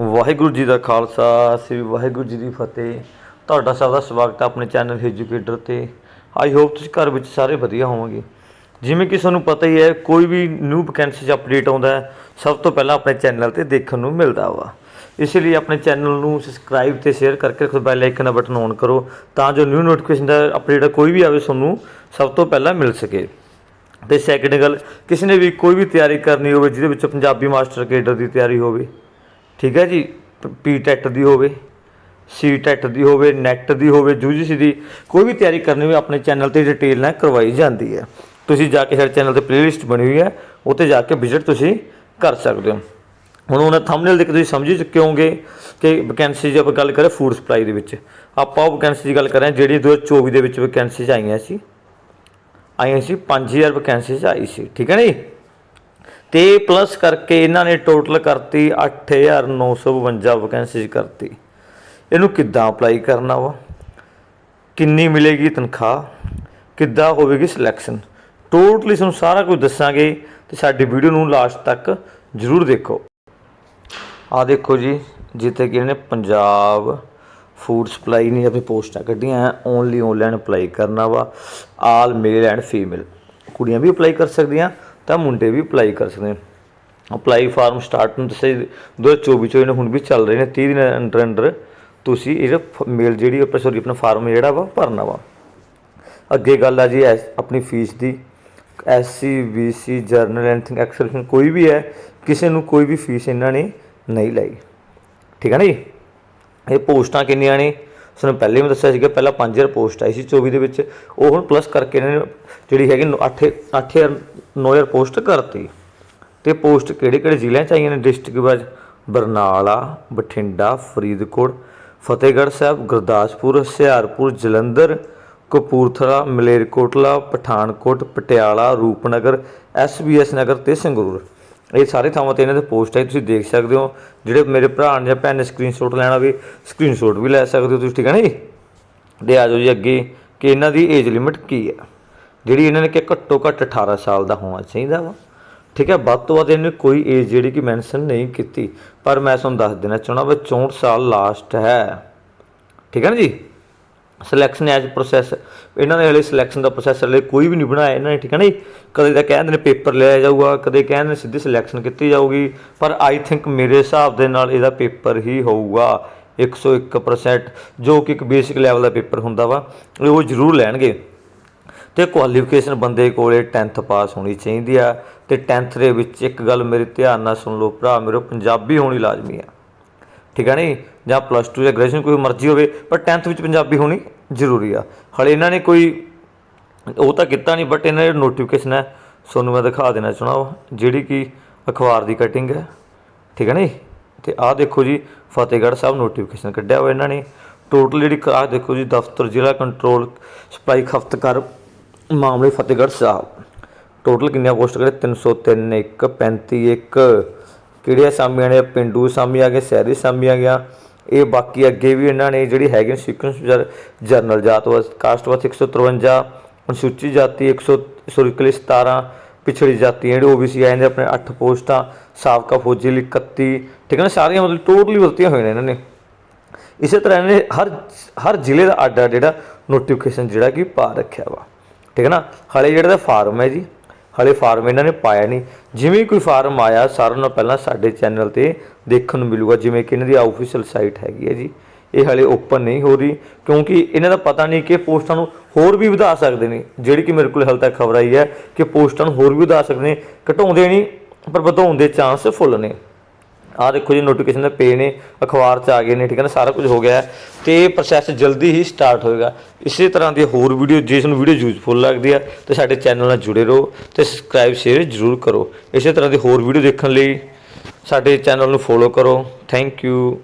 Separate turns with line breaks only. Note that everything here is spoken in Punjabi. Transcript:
ਵਾਹਿਗੁਰੂ ਜੀ ਦਾ ਖਾਲਸਾ ਸ੍ਰੀ ਵਾਹਿਗੁਰੂ ਜੀ ਦੀ ਫਤਿਹ। ਤੁਹਾਡਾ ਸਭ ਦਾ ਸਵਾਗਤ ਹੈ ਆਪਣੇ ਚੈਨਲ ਐਜੂਕੇਟਰ ਤੇ। ਆਈ ਹੋਪ ਤੁਸੀਂ ਘਰ ਵਿੱਚ ਸਾਰੇ ਵਧੀਆ ਹੋਵੋਗੇ। ਜਿਵੇਂ ਕਿ ਤੁਹਾਨੂੰ ਪਤਾ ਹੀ ਹੈ, ਕੋਈ ਵੀ ਨਿਊ ਵੈਕੈਂਸੀ 'ਚ ਅਪਡੇਟ ਆਉਂਦਾ ਹੈ, ਸਭ ਤੋਂ ਪਹਿਲਾਂ ਆਪਣੇ ਚੈਨਲ ਤੇ ਦੇਖਣ ਨੂੰ ਮਿਲਦਾ ਵਾ। ਇਸ ਲਈ ਆਪਣੇ ਚੈਨਲ ਨੂੰ ਸਬਸਕ੍ਰਾਈਬ ਤੇ ਸ਼ੇਅਰ ਕਰਕੇ ਖੁਦ ਬੈਲ ਆਈਕਨ ਦਾ ਬਟਨ ਔਨ ਕਰੋ, ਤਾਂ ਜੋ ਨਿਊ ਨੋਟੀਫਿਕੇਸ਼ਨ ਦਾ ਅਪਡੇਟ ਕੋਈ ਵੀ ਆਵੇ, ਤੁਹਾਨੂੰ ਸਭ ਤੋਂ ਪਹਿਲਾਂ ਮਿਲ ਸਕੇ। ਤੇ ਸੈਕਿੰਡ ਗੱਲ, ਕਿਸੇ ਨੇ ਵੀ ਕੋਈ ਵੀ ਤਿਆਰੀ ਕਰਨੀ ਹੋਵੇ, ਜਿਹਦੇ ਵਿੱਚ ਪੰਜਾਬੀ ਮਾਸਟਰ ਕੇਡਰ ਦੀ ਤਿਆਰੀ ਹੋਵੇ ਠੀਕ ਹੈ ਜੀ? ਪੀ ਟੈਟ ਦੀ ਹੋਵੇ ਸੀ ਟੈਟ ਦੀ ਹੋਵੇ ਨੈਟ ਦੀ ਹੋਵੇ ਯੂਜੀਸੀ ਦੀ ਕੋਈ ਵੀ ਤਿਆਰੀ ਕਰਨੀ ਹੋਵੇ, ਆਪਣੇ ਚੈਨਲ ਤੇ ਡਿਟੇਲ ਨਾਲ ਕਰਵਾਈ ਜਾਂਦੀ ਹੈ। ਤੁਸੀਂ ਜਾ ਕੇ ਸਾਡੇ ਚੈਨਲ ਤੇ ਪਲੇਲਿਸਟ ਬਣੀ ਹੋਈ ਹੈ ਉੱਤੇ ਜਾ ਕੇ ਵਿਜ਼ਿਟ ਤੁਸੀਂ ਕਰ ਸਕਦੇ ਹੋ। ਹੁਣ ਉਹਨਾਂ ਥੰਬਨੇਲ ਦੇਖ ਕੇ ਤੁਸੀਂ ਸਮਝ ਹੀ ਚੁੱਕੇ ਹੋਗੇ ਕਿ ਵੈਕੈਂਸੀ ਜੇ ਆਪਾਂ ਗੱਲ ਕਰਾਂ ਫੂਡ ਸਪਲਾਈ ਦੇ ਵਿੱਚ। ਆਪਾਂ ਉਹ ਵੈਕੈਂਸੀ ਦੀ ਗੱਲ ਕਰ ਰਹੇ ਹਾਂ ਜਿਹੜੀ 2024 ਦੇ ਵਿੱਚ ਵੈਕੈਂਸੀਜ਼ ਆਈਆਂ ਸੀ। ਆਈਆਂ ਸੀ 5000 ਵੈਕੈਂਸੀਜ਼ ਆਈ ਸੀ। ਠੀਕ ਹੈ ਨਾ ਜੀ? ਤੇ ਪਲੱਸ ਕਰਕੇ ਇਹਨਾਂ ਨੇ ਟੋਟਲ ਕਰਤੀ 8952 ਵੈਕੈਂਸੀਜ਼ ਕਰਤੀ। ਇਹਨੂੰ ਕਿੱਦਾਂ ਅਪਲਾਈ ਕਰਨਾ ਵਾ? ਕਿੰਨੀ ਮਿਲੇਗੀ ਤਨਖਾਹ? ਕਿੱਦਾਂ ਹੋਵੇਗੀ ਸਿਲੈਕਸ਼ਨ ਟੋਟਲੀ ਤੁਹਾਨੂੰ ਸਾਰਾ ਕੁਝ ਦੱਸਾਂਗੇ ਤੇ ਸਾਡੀ ਵੀਡੀਓ ਨੂੰ ਲਾਸਟ ਤੱਕ ਜਰੂਰ ਦੇਖੋ। ਆ ਦੇਖੋ ਜੀ, ਜਿੱਥੇ ਕਿ ਇਹਨੇ ਪੰਜਾਬ ਫੂਡ ਸਪਲਾਈ ਨੇ ਆਪਣੀ ਪੋਸਟਾਂ ਕੱਢੀਆਂ ਹੈ ਓਨਲੀ ਆਨਲਾਈਨ ਅਪਲਾਈ ਕਰਨਾ ਵਾ ਆਲ ਮੇਲ ਐਂਡ ਫੀਮੇਲ ਕੁੜੀਆਂ ਵੀ ਅਪਲਾਈ ਕਰ ਸਕਦੀਆਂ ਤਾਂ ਮੁੰਡੇ ਵੀ ਅਪਲਾਈ ਕਰ ਸਕਦੇ ਅਪਲਾਈ ਫਾਰਮ ਸਟਾਰਟ ਨੂੰ ਦੱਸਿਆ 2024 ਚੋਂ ਇਹਨੇ ਹੁਣ ਵੀ ਚੱਲ ਰਹੇ ਨੇ 30 ਦਿਨ ਅੰਡਰ ਅੰਡਰ ਤੁਸੀਂ ਇਹ ਮੇਲ ਜਿਹੜੀ ਆਪਣਾ ਸੌਰੀ ਆਪਣਾ ਫਾਰਮ ਜਿਹੜਾ ਵਾ ਭਰਨਾ ਵਾ। ਅੱਗੇ ਗੱਲ ਆ ਜੀ, ਐਸ- ਆਪਣੀ ਫੀਸ ਦੀ। SC BC general anything exception ਕੋਈ ਵੀ ਹੈ, ਕਿਸੇ ਨੂੰ ਕੋਈ ਵੀ ਫੀਸ ਇਹਨਾਂ ਨੇ ਨਹੀਂ ਲਾਈ। ਠੀਕ ਹੈ ਨਾ ਜੀ? ਇਹ ਪੋਸਟਾਂ ਕਿੰਨੀਆਂ ਨੇ? ਤੁਹਾਨੂੰ ਪਹਿਲੇ ਵੀ ਦੱਸਿਆ ਸੀਗਾ, ਪਹਿਲਾਂ 5000 ਪੋਸਟ ਆਈ ਸੀ 24 ਦੇ ਵਿੱਚ। ਉਹ ਹੁਣ ਪਲੱਸ ਕਰਕੇ ਇਹਨਾਂ ਨੇ ਜਿਹੜੀ ਹੈਗੀ 8 8000 9000 ਪੋਸਟ ਕਰਤੀ। ਤੇ ਪੋਸਟ ਕਿਹੜੇ ਕਿਹੜੇ ਜ਼ਿਲ੍ਹਿਆਂ ਚ ਆਈਆਂ ਨੇ? District wise Barnala, Bathinda, Faridkot, Fatehgarh Sahib, Gurdaspur, Hoshiarpur, Jalandhar, Kapurthala, Malerkotla, Pathankot, Patiala, Rupnagar SBS Nagar ਤੇ ਸੰਗਰੂਰ। ਇਹ ਸਾਰੇ ਥਾਵਾਂ ਤੇ ਇਹਨਾਂ ਦੇ ਪੋਸਟ ਹੈ ਤੁਸੀਂ ਦੇਖ ਸਕਦੇ ਹੋ। ਜਿਹੜੇ ਮੇਰੇ ਭਰਾ ਨੇ ਜਾਂ ਭੈਣ ਨੇ ਸਕਰੀਨਸ਼ਾਟ ਲੈਣਾ ਵੀ ਸਕਰੀਨਸ਼ਾਟ ਵੀ ਲੈ ਸਕਦੇ ਹੋ ਤੁਸੀਂ, ਠੀਕ ਹੈ ਨਾ ਜੀ? ਦੇ ਆ ਜਾਓ ਜੀ ਅੱਗੇ, ਕਿ ਇਹਨਾਂ ਦੀ ਏਜ ਲਿਮਿਟ ਕੀ ਹੈ ਜਿਹੜੀ ਇਹਨਾਂ ਨੇ ਕਿ ਘੱਟੋ ਘੱਟ 18 ਸਾਲ ਦਾ ਹੋਣਾ ਚਾਹੀਦਾ ਵਾ। ਠੀਕ ਹੈ ਵੱਧ ਤੋਂ ਵੱਧ ਇਹਨੇ ਕੋਈ ਏਜ ਜਿਹੜੀ ਕਿ ਮੈਂਸ਼ਨ ਨਹੀਂ ਕੀਤੀ। ਪਰ ਮੈਂ ਤੁਹਾਨੂੰ ਦੱਸ ਦੇਣਾ ਚਾਹੁੰਦਾ ਵੀ 64 ਸਾਲ ਲਾਸਟ ਹੈ। ਠੀਕ ਹੈ ਨਾ ਜੀ? ਸਿਲੈਕਸ਼ਨ ਐਜ ਪ੍ਰੋਸੈਸ ਇਹਨਾਂ ਨੇ ਹਲੇ ਸਿਲੈਕਸ਼ਨ ਦਾ ਪ੍ਰੋਸੈਸ ਹਲੇ ਕੋਈ ਵੀ ਨਹੀਂ ਬਣਾਇਆ। ਇਹਨਾਂ ਨੇ ਠੀਕ ਹੈ ਨਾ ਜੀ? ਕਦੇ ਤਾਂ ਕਹਿੰਦੇ ਨੇ ਪੇਪਰ ਲਿਆ ਜਾਊਗਾ, ਕਦੇ ਕਹਿੰਦੇ ਨੇ ਸਿੱਧੀ ਸਿਲੈਕਸ਼ਨ ਕੀਤੀ ਜਾਊਗੀ। ਪਰ ਆਈ ਥਿੰਕ ਮੇਰੇ ਹਿਸਾਬ ਦੇ ਨਾਲ ਇਹਦਾ ਪੇਪਰ ਹੀ ਹੋਊਗਾ 101% ਜੋ ਕਿ ਇੱਕ ਬੇਸਿਕ ਲੈਵਲ ਦਾ ਪੇਪਰ ਹੁੰਦਾ ਵਾ ਉਹ ਜ਼ਰੂਰ ਲੈਣਗੇ। ਤੇ ਕੁਆਲੀਫਿਕੇਸ਼ਨ ਬੰਦੇ ਕੋਲੇ 10th ਪਾਸ ਹੋਣੀ ਚਾਹੀਦੀ ਆ। ਤੇ 10th ਦੇ ਵਿੱਚ ਇੱਕ ਗੱਲ ਮੇਰੇ ਧਿਆਨ ਨਾਲ ਸੁਣ ਲਓ ਭਰਾ, ਮੇਰੇ ਪੰਜਾਬੀ ਹੋਣੀ ਲਾਜ਼ਮੀ ਆ। ਠੀਕ ਹੈ ਨਹੀਂ? ਜਾਂ ਪਲੱਸ 2 ਜਾਂ ਗ੍ਰੈਜੂਏਸ਼ਨ ਕੋਈ ਮਰਜ਼ੀ ਹੋਵੇ ਪਰ 10th ਵਿੱਚ ਪੰਜਾਬੀ ਹੋਣੀ ਜ਼ਰੂਰੀ ਆ। ਹਲੇ ਇਹਨਾਂ ਨੇ ਕੋਈ ਉਹ ਤਾਂ ਕੀਤਾ ਨਹੀਂ ਬਟ ਇਹਨਾਂ ਦੀ ਨੋਟੀਫਿਕੇਸ਼ਨ ਹੈ। ਤੁਹਾਨੂੰ ਮੈਂ ਦਿਖਾ ਦੇਣਾ ਚਾਹਣਾ ਜਿਹੜੀ ਕਿ ਅਖਬਾਰ ਦੀ ਕਟਿੰਗ ਹੈ। ਠੀਕ ਹੈ ਨਹੀਂ? ਤੇ ਆਹ ਦੇਖੋ ਜੀ, ਫਤਿਹਗੜ੍ਹ ਸਾਹਿਬ ਨੋਟੀਫਿਕੇਸ਼ਨ ਕੱਢਿਆ ਹੋਇਆ ਇਹਨਾਂ ਨੇ। ਟੋਟਲ ਜਿਹੜੀ ਆਹ ਦੇਖੋ ਜੀ, ਦਫ਼ਤਰ, ਜ਼ਿਲ੍ਹਾ ਕੰਟਰੋਲ ਸਪਾਈ ਖਪਤਕਾਰ ਮਾਮਲੇ ਫਤਿਹਗੜ੍ਹ ਸਾਹਿਬ। ਟੋਟਲ ਕਿੰਨੀਆਂ ਪੋਸਟ ਕਰੇ? 303 1 35 1 ਕਿਹੜੀਆਂ ਅਸਾਮੀਆਂ ਨੇ? ਪਿੰਡੂ ਸਾਮੀ ਆ ਗਏ, ਸ਼ਹਿਰੀ ਸਾਮੀ ਆ ਗਿਆ ਇਹ ਬਾਕੀ ਅੱਗੇ ਵੀ ਇਹਨਾਂ ਨੇ ਜਿਹੜੀ ਹੈਗੇ ਸੀਕੁਐਂਸ ਜਰਨਲ ਜਾਤ ਵਸ ਕਾਸਟ ਵਸ 153 ਅਨੁਸੂਚਿਤ ਜਾਤੀ 100 ਸੋਰੀਕਲੀ 17 ਪਿਛੜੀ ਜਾਤੀ ਜਿਹੜੇ ਓਬੀਸੀ ਆਏ ਨੇ ਆਪਣੇ 8 ਪੋਸਟਾਂ, ਸਾਬਕਾ ਫੌਜੀ ਲਈ 31 ਠੀਕ ਹੈ ਨਾ? ਸਾਰੀਆਂ ਮਤਲਬ ਟੋਟਲੀ ਵਰਤੀਆਂ ਹੋਈਆਂ ਨੇ ਇਹਨਾਂ ਨੇ। ਇਸੇ ਤਰ੍ਹਾਂ ਇਹਨਾਂ ਨੇ ਹਰ ਹਰ ਜ਼ਿਲ੍ਹੇ ਦਾ ਅੱਡ ਅੱਡ ਜਿਹੜਾ ਨੋਟੀਫਿਕੇਸ਼ਨ ਜਿਹੜਾ ਕਿ ਪਾ ਰੱਖਿਆ ਵਾ। ਠੀਕ ਹੈ ਨਾ? ਹਾਲੇ ਜਿਹੜਾ ਦਾ ਫਾਰਮ ਹੈ ਜੀ ਹਲੇ ਫਾਰਮ ਇਹਨਾਂ ਨੇ ਪਾਇਆ ਨਹੀਂ। ਜਿਵੇਂ ਕੋਈ ਫਾਰਮ ਆਇਆ ਸਾਰਿਆਂ ਨਾਲੋਂ ਪਹਿਲਾਂ ਸਾਡੇ ਚੈਨਲ ਤੇ ਦੇਖਣ ਨੂੰ ਮਿਲੂਗਾ, ਜਿਵੇਂ ਕਿ ਇਹਨਾਂ ਦੀ ਆਫੀਸ਼ੀਅਲ ਸਾਈਟ ਹੈਗੀ ਹੈ ਜੀ। ਇਹ ਹਲੇ ਓਪਨ ਨਹੀਂ ਹੋ ਰਹੀ, ਕਿਉਂਕਿ ਇਹਨਾਂ ਦਾ ਪਤਾ ਨਹੀਂ ਕਿ ਪੋਸਟਾਂ ਨੂੰ ਹੋਰ ਵੀ ਵਧਾ ਸਕਦੇ ਨੇ। ਜਿਹੜੀ ਕਿ ਮੇਰੇ ਕੋਲ ਹਾਲ ਤੱਕ ਖਬਰ ਆਈ ਹੈ ਕਿ ਪੋਸਟਾਂ ਨੂੰ ਹੋਰ ਵੀ ਵਧਾ ਸਕਦੇ ਨੇ। ਘਟਾਉਂਦੇ ਨਹੀਂ, ਪਰ ਵਧਾਉਣ ਦੇ ਚਾਂਸ ਫੁੱਲ ਨੇ। ਆਹ ਦੇਖੋ ਜੀ ਨੋਟੀਫਿਕੇਸ਼ਨ ਦੇ ਪੇ ਨੇ, ਅਖਬਾਰ 'ਚ ਆ ਗਏ ਨੇ, ਠੀਕ ਹੈ ਨਾ, ਸਾਰਾ ਕੁਝ ਹੋ ਗਿਆ ਹੈ ਤੇ ਪ੍ਰੋਸੈਸ ਜਲਦੀ ਹੀ ਸਟਾਰਟ ਹੋਏਗਾ। ਇਸੇ ਤਰ੍ਹਾਂ ਦੀ ਹੋਰ ਵੀਡੀਓ ਜੇ ਤੁਹਾਨੂੰ ਵੀਡੀਓ ਯੂਜ਼ਫੁਲ ਲੱਗਦੀ ਆ ਤੇ ਸਾਡੇ ਚੈਨਲ ਨਾਲ ਜੁੜੇ ਰਹੋ ਤੇ ਸਬਸਕ੍ਰਾਈਬ ਸ਼ੇਅਰ ਜ਼ਰੂਰ ਕਰੋ। ਇਸੇ ਤਰ੍ਹਾਂ ਦੀ ਹੋਰ ਵੀਡੀਓ ਦੇਖਣ ਲਈ ਸਾਡੇ ਚੈਨਲ ਨੂੰ ਫੋਲੋ ਕਰੋ। Thank you